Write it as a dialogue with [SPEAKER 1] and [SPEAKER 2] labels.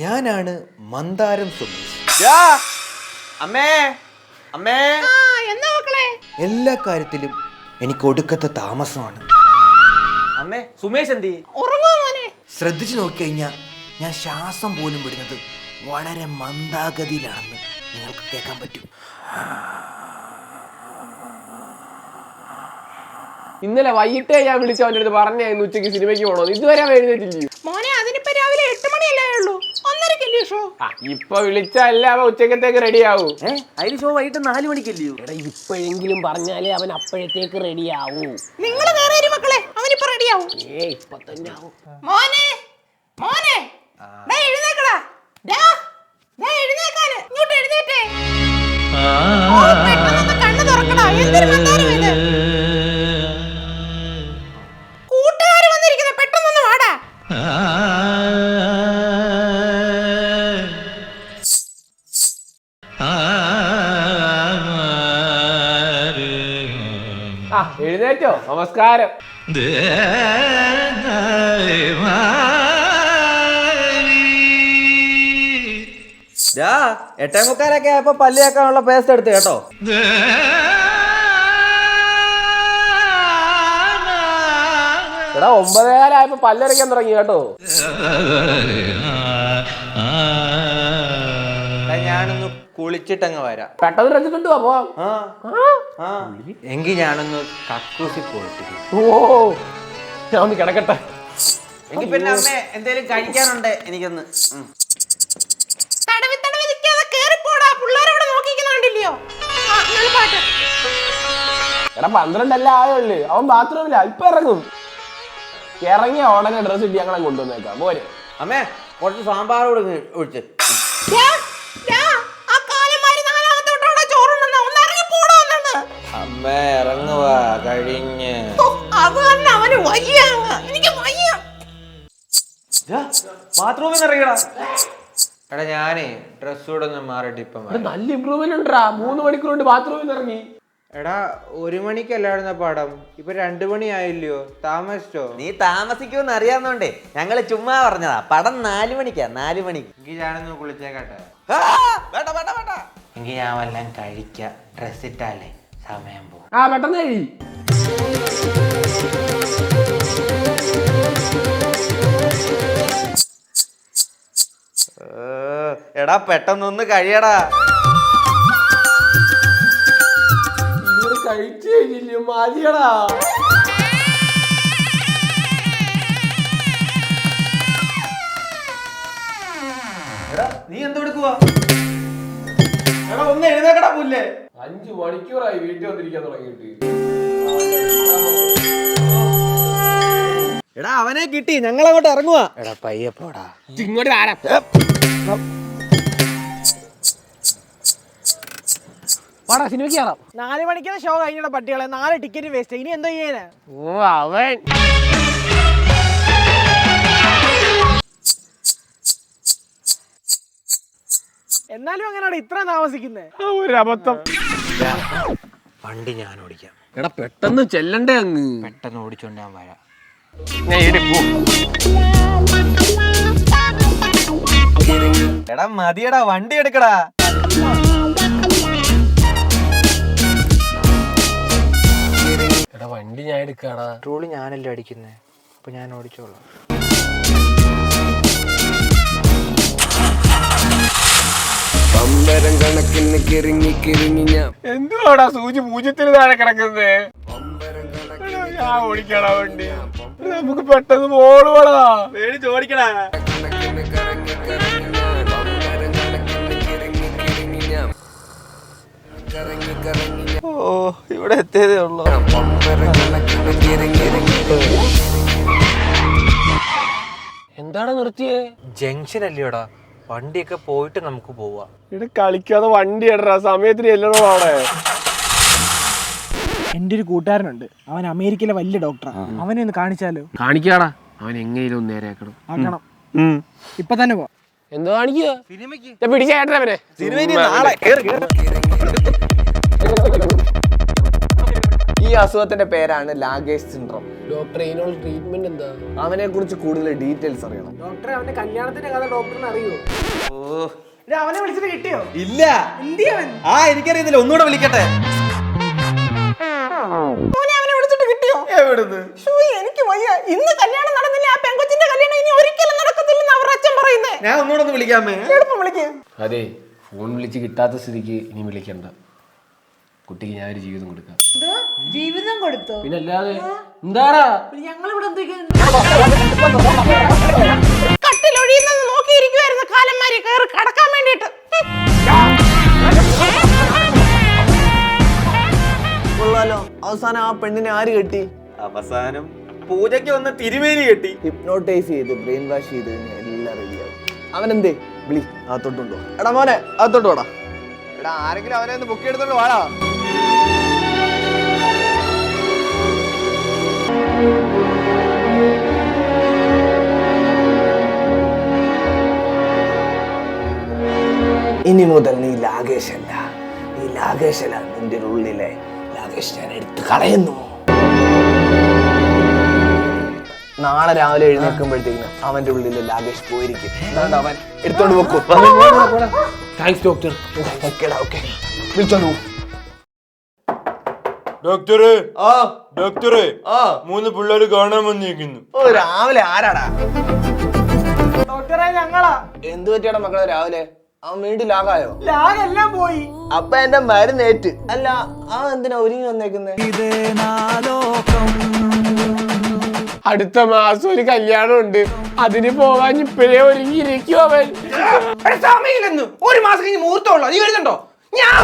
[SPEAKER 1] ഞാനാണ് മന്ദാരം സുമേഷ്
[SPEAKER 2] അമ്മേ അമ്മേ.
[SPEAKER 3] എന്താ മക്കളെ?
[SPEAKER 1] എല്ലാ കാര്യത്തിലും എനിക്ക് ഒടുക്കത്തെ താമസമാണ്.
[SPEAKER 2] അമ്മേ സുമേഷ് എന്തി
[SPEAKER 3] ഉറങ്ങോ മോനെ?
[SPEAKER 1] ശ്രദ്ധിച്ചു നോക്കിക്കഴിഞ്ഞാൽ ഞാൻ ശ്വാസം പോലും വിടുന്നത് വളരെ മന്ദാഗതിയിലാണെന്ന് നിങ്ങൾക്ക് കേൾക്കാൻ പറ്റും.
[SPEAKER 4] ഇന്നലെ വൈകിട്ടേ ഞാൻ വിളിച്ചു അവന്റെ അടുത്ത് പറഞ്ഞായിരുന്നു ഉച്ചയ്ക്ക് സിനിമയ്ക്ക് പോകണമെന്ന് ഇതുവരെ എഴുന്നേറ്റില്ലേ
[SPEAKER 3] മോനെ അതിനിപ്പോ രാവിലെ എട്ട് മണിയല്ലേ ഉള്ളൂ? ഒന്നരക്കല്ലേ ഷോ
[SPEAKER 4] ആ ഇപ്പൊ വിളിച്ചല്ല അവൻ ഉച്ചക്കത്തേക്ക് റെഡി ആവൂ
[SPEAKER 2] ഏ അതിന് ഷോ വൈകിട്ട് നാല് മണിക്കല്ലയോ?
[SPEAKER 4] എടാ ഇപ്പോഴെങ്കിലും പറഞ്ഞാലേ അവൻ അപ്പോഴത്തേക്ക് റെഡി ആവൂ
[SPEAKER 3] നിങ്ങൾ കയറി മക്കളെ അവനിപ്പോ
[SPEAKER 4] ഏ ഇപ്പൊ തന്നെ ആവും.
[SPEAKER 3] മോനെ മോനെ. ദേ എഴുന്നേക്കടാ. ദാ, ദേ എഴുന്നേക്കാന്. ഇങ്ങോട്ട് എഴുന്നേറ്റേ. കണ്ണു തുറക്കടാ. എന്തൊരു
[SPEAKER 4] ആ എഴുന്നേറ്റോ? നമസ്കാരം.
[SPEAKER 2] എട്ടേ മുക്കാലൊക്കെ ആയപ്പോ പല്ലിയാക്കാനുള്ള പേസ്റ്റ് എടുത്ത് കേട്ടോ.
[SPEAKER 4] എടാ ഒമ്പതേകാലായപ്പോ പല്ലരയ്ക്കാൻ തുടങ്ങി കേട്ടോ.
[SPEAKER 1] ഞാനൊന്ന് കുളിച്ചിട്ടങ്ങ് വരാം.
[SPEAKER 4] പെട്ടെന്ന് ഡ്രസ് കിട്ടുവാ
[SPEAKER 1] ആ ആ. എങ്കിൽ ഞാനൊന്ന് കക്കൂസി പോയിട്ട്
[SPEAKER 4] ഓ ഞാൻ ഒന്ന് കിടക്കട്ടെ.
[SPEAKER 1] എങ്കിൽ പിന്നെ അമ്മേ എന്തേലും കഴിക്കാനുണ്ട് എനിക്കൊന്ന്. ഉം.
[SPEAKER 3] തടവി തടവി നിൽക്കാതെ കേറിപ്പോടാ. പിള്ളേരവിടെ നോക്കിക്കുന്നുണ്ടില്ലയോ ആ നല്ല പാട്ട്.
[SPEAKER 4] എടാ പന്ത്രണ്ടല്ല ആയുള്ളു. അവൻ ബാത്റൂമില്ല ഇപ്പൊ ഇറങ്ങും. ഇറങ്ങിയ ഉടനെ ഡ്രസ് ഇട്ട് ഞങ്ങളെ കൊണ്ടുവന്നേക്കാം. പോരെ.
[SPEAKER 2] അമ്മേ കുറച്ച് സാമ്പാർ കൂടെ ഇങ്ങ് ഒഴിച്ച്.
[SPEAKER 3] ദാ,
[SPEAKER 1] അമ്മേ ഇറങ്ങുവാ കഴിഞ്ഞ്.
[SPEAKER 3] അത് തന്നെ അവന് വയ്യ. അങ്ങ്. എനിക്ക് വയ്യ.
[SPEAKER 2] ബാത്റൂമിൽ നിന്ന് ഇറങ്ങിയടാ.
[SPEAKER 1] എടാ ഞാനേ ഡ്രസ് കൂടെ ഒന്ന് മാറിയിട്ട് ഇപ്പം വരാം.
[SPEAKER 4] നല്ല ഇമ്പ്രൂവ്മെന്റ് ഉണ്ടാ മൂന്ന് മണിക്കൂർ കൊണ്ട് ബാത്റൂമിൽ നിന്ന് ഇറങ്ങി.
[SPEAKER 1] എടാ ഒരു മണിക്കല്ലായിരുന്ന പടം? ഇപ്പൊ രണ്ടു മണി ആയില്ലയോ? താമസിച്ചോ?
[SPEAKER 2] നീ താമസിക്കുമെന്ന് അറിയാവുന്നോണ്ടേ ഞങ്ങൾ ചുമ്മാ പറഞ്ഞതാ. പടം നാലു മണിക്കാ നാലു മണിക്ക്
[SPEAKER 1] എങ്കിൽ ഞാനൊന്ന് കുളിച്ചേക്കട്ടെ.
[SPEAKER 2] ആ, വേണ്ട വേണ്ട വേണ്ട.
[SPEAKER 1] എങ്കിൽ ഞാൻ വല്ലതും കഴിക്കാം. ഡ്രസ് ഇട്ടാലേ. സമയം പോകും.
[SPEAKER 4] ആ പെട്ടെന്ന് കഴി.
[SPEAKER 2] എടാ പെട്ടെന്നൊന്ന് കഴിയടാ.
[SPEAKER 4] ഇവർ കഴിച്ചു കഴിഞ്ഞില്ലയോ മതിയടാ
[SPEAKER 2] എടാ നീ എന്തെടുക്കുവാ എടാ ഒന്ന് എഴുതേക്കടാ പുല്ലേ.
[SPEAKER 4] അഞ്ചു മണിക്കൂറായി വീട്ടിൽ വന്നിരിക്കാൻ തുടങ്ങിയിട്ട്.
[SPEAKER 2] എടാ അവനെ കിട്ടി. ഞങ്ങൾ അങ്ങോട്ട് ഇറങ്ങുവാ.
[SPEAKER 1] എടാ പയ്യപ്പോടാ പോടാ.
[SPEAKER 4] ഇങ്ങോട്ട് ആരാ വാടാ സിനിമയ്ക്ക് കയറാം.
[SPEAKER 5] നാല് മണിക്കാണ് ഷോ കഴിഞ്ഞ പട്ടികളെ. നാല് ടിക്കറ്റ് വേസ്റ്റ് ഇനി എന്തോ ചെയ്യാനാ?
[SPEAKER 4] ഓ അവൻ.
[SPEAKER 5] എന്നാലും അങ്ങനെയാണ് ഇത്ര താമസിക്കുന്നത്
[SPEAKER 4] ഒരു അബദ്ധം
[SPEAKER 1] വണ്ടി ഞാൻ ഓടിക്കാം.
[SPEAKER 4] എടാ പെട്ടെന്ന് ചെല്ലണ്ടേ അങ്ങ്.
[SPEAKER 1] പെട്ടെന്ന് ഓടിച്ചോണ്ട് ഞാൻ വരാം.
[SPEAKER 2] എടാ മതിയടാ വണ്ടി എടുക്കടാ.
[SPEAKER 4] എടാ വണ്ടി ഞാൻ എടുക്കാടാ.
[SPEAKER 1] ട്രോളി ഞാനല്ലേ അടിക്കുന്നേ. അപ്പൊ ഞാൻ ഓടിച്ചോളാം.
[SPEAKER 6] പമ്പരം കണക്കിന് കിറങ്ങി കിറങ്ങി ഞാൻ
[SPEAKER 4] എന്തുവാടാ സൂചി പൂജ്യത്തിന് താഴെ കിടക്കുന്നത്? ഞാൻ ഓടിക്കടാ വണ്ടി. നമുക്ക് പെട്ടെന്ന് പോടുവാടാ
[SPEAKER 2] പേടിച്ച് ഓടിക്കടാ. ഓ ഇവിടെ എത്തിയതേ ഉള്ളൂ.
[SPEAKER 4] എന്താടാ നിർത്തിയേ?
[SPEAKER 1] ജംഗ്ഷൻ അല്ലയോടാ വണ്ടിയൊക്കെ പോയിട്ട് നമുക്ക് പോവാം.
[SPEAKER 4] ഇവിടെ കളിക്കാതെ വണ്ടി ഇടറാ സമയത്തിന് എല്ലടോ അവിടെ.
[SPEAKER 5] എന്റെ ഒരു കൂട്ടുകാരനുണ്ട്. അവൻ അമേരിക്കയിലെ വലിയ ഡോക്ടറാണ് അവനെ ഒന്ന് കാണിച്ചാലോ?
[SPEAKER 4] കാണിക്കാടാ. അവൻ എങ്ങനെയും ഒന്ന് നേരെയാക്കണം
[SPEAKER 5] ആക്കണം. ഇപ്പൊ തന്നെ പോ.
[SPEAKER 4] എന്തോ കാണിക്കുക പിടിച്ചേട്ടനെ
[SPEAKER 2] നാളെ. കേറ് കേറ്.
[SPEAKER 7] ഈ അസുഖത്തിന്റെ പേരാണ് ലാഗേജ് സിൻഡ്രോം.
[SPEAKER 4] ഡോക്ടർ ഇതിനുള്ള ട്രീറ്റ്മെന്റ് എന്താ?
[SPEAKER 7] അവനെ കുറിച്ച് കൂടുതൽ ഡീറ്റെയിൽസ് അറിയണം.
[SPEAKER 5] ഡോക്ടറെ അവന്റെ കല്യാണത്തിന്റെ കഥ ഡോക്ടറിന് അറിയോ?
[SPEAKER 2] ഓ.
[SPEAKER 5] ഇത് അവനെ വിളിച്ചിട്ട് കിട്ടിയോ?
[SPEAKER 2] ഇല്ല.
[SPEAKER 5] എന്തിയവൻ
[SPEAKER 2] ആ എനിക്കറിയത്തില്ല. ഒന്നുകൂടെ വിളിക്കട്ടെ?
[SPEAKER 3] മോനെ അവനെ വിളിച്ചിട്ട് കിട്ടിയോ?
[SPEAKER 2] എവിടുന്ന്?
[SPEAKER 3] ശ്ശോ, എനിക്ക് വയ്യ. ഇന്ന് കല്യാണം നടന്നില്ല. ആ പെങ്കൊച്ചിന്റെ കല്യാണം ഇനി ഒരിക്കലും നടക്കത്തില്ലെന്ന് അവർ അച്ഛൻ പറയുന്നേ.
[SPEAKER 2] ഞാൻ ഒന്നുകൂടെ ഒന്ന് വിളിക്കാമേ?
[SPEAKER 3] എളുപ്പം വിളിക്കേ?
[SPEAKER 4] അതെ ഫോൺ വിളിച്ച് കിട്ടാത്ത സ്ഥിതിക്ക് ഇനി വിളിക്കണ്ട. കുട്ടിക്ക് ഞാൻ ഒരു ജീവിതം കൊടുക്കാം.
[SPEAKER 3] ജീവിതം കൊടുത്തു?
[SPEAKER 4] പിന്നെ അല്ലാതെ എന്താടാ?
[SPEAKER 3] ഞങ്ങളിവിടെ കട്ടിലൊഴിയുന്നത് നോക്കിയിരിക്കുവായിരുന്നു കാലന്മാരെ. കയറി കടക്കാൻ വേണ്ടിട്ട്
[SPEAKER 7] കൊള്ളാലോ. അവസാനം ആ പെണ്ണിനെ ആര് കെട്ടി?
[SPEAKER 2] അവസാനം പൂജയ്ക്ക് വന്ന തിരുമേനി കെട്ടി.
[SPEAKER 7] ഹിപ്നോട്ടൈസ് ചെയ്ത് ബ്രെയിൻ വാഷ് ചെയ്ത് കഴിഞ്ഞാൽ എല്ലാം റെഡിയാവും അവൻ എന്തേ വിളി. അകത്തോട്ടുണ്ടോ എടാ മോനെ അകത്തോട്ട് വാടാ എടാ ആരെങ്കിലും അവനെ ഒന്ന് ബുക്ക് എടുത്തോണ്ട് വാടാ. ഇനി മുതൽ നീ ലാകേഷല്ല നീ ലാകേഷല്ല നിന്റെ ഉള്ളിലെ ലാഗേഷ് ഞാൻ എടുത്ത് കളയുന്നു. നാളെ രാവിലെ എഴുന്നേൽക്കുമ്പോഴത്തേക്കും അവന്റെ ഉള്ളിൽ ലാഗേഷ് പോയിരിക്കും. അതുകൊണ്ട് അവൻ എടുത്തോണ്ട്
[SPEAKER 4] താങ്ക്സ് ഡോക്ടർ
[SPEAKER 7] ഓക്കെ. വിളിച്ചോണ്ട് പോകും
[SPEAKER 8] ഡോക്ടറെ.
[SPEAKER 7] ആ.
[SPEAKER 8] ഡോക്ടറെ
[SPEAKER 7] ആ.
[SPEAKER 8] മൂന്ന് പിള്ളേര് കാണാൻ വന്നിരിക്കുന്നു.
[SPEAKER 7] ഓ രാവിലെ ആരാടാ?
[SPEAKER 5] ഡോക്ടറെ ഞങ്ങളാ.
[SPEAKER 7] എന്ത് പറ്റിയാടാ മക്കളെ രാവിലെ? അവൻ വീണ്ടും ലാഗായോ?
[SPEAKER 5] ലാഗെല്ലാം പോയി.
[SPEAKER 7] അപ്പൊ എന്റെ മരുന്നേറ്റ്. അല്ല ആ എന്തിനാ ഒരുങ്ങി വന്നേക്കുന്നേ?
[SPEAKER 4] അടുത്ത മാസം ഒരു കല്യാണം ഉണ്ട് അതിന് പോവാൻ ഇപ്പഴേ ഒരുങ്ങിയിരിക്കും അവൻ.
[SPEAKER 1] സമയമില്ലെന്ന്. ഒരു മാസം കഴിഞ്ഞ് മുഹൂർത്തമുള്ളൂ നീ വരുന്നുണ്ടോ ഞാൻ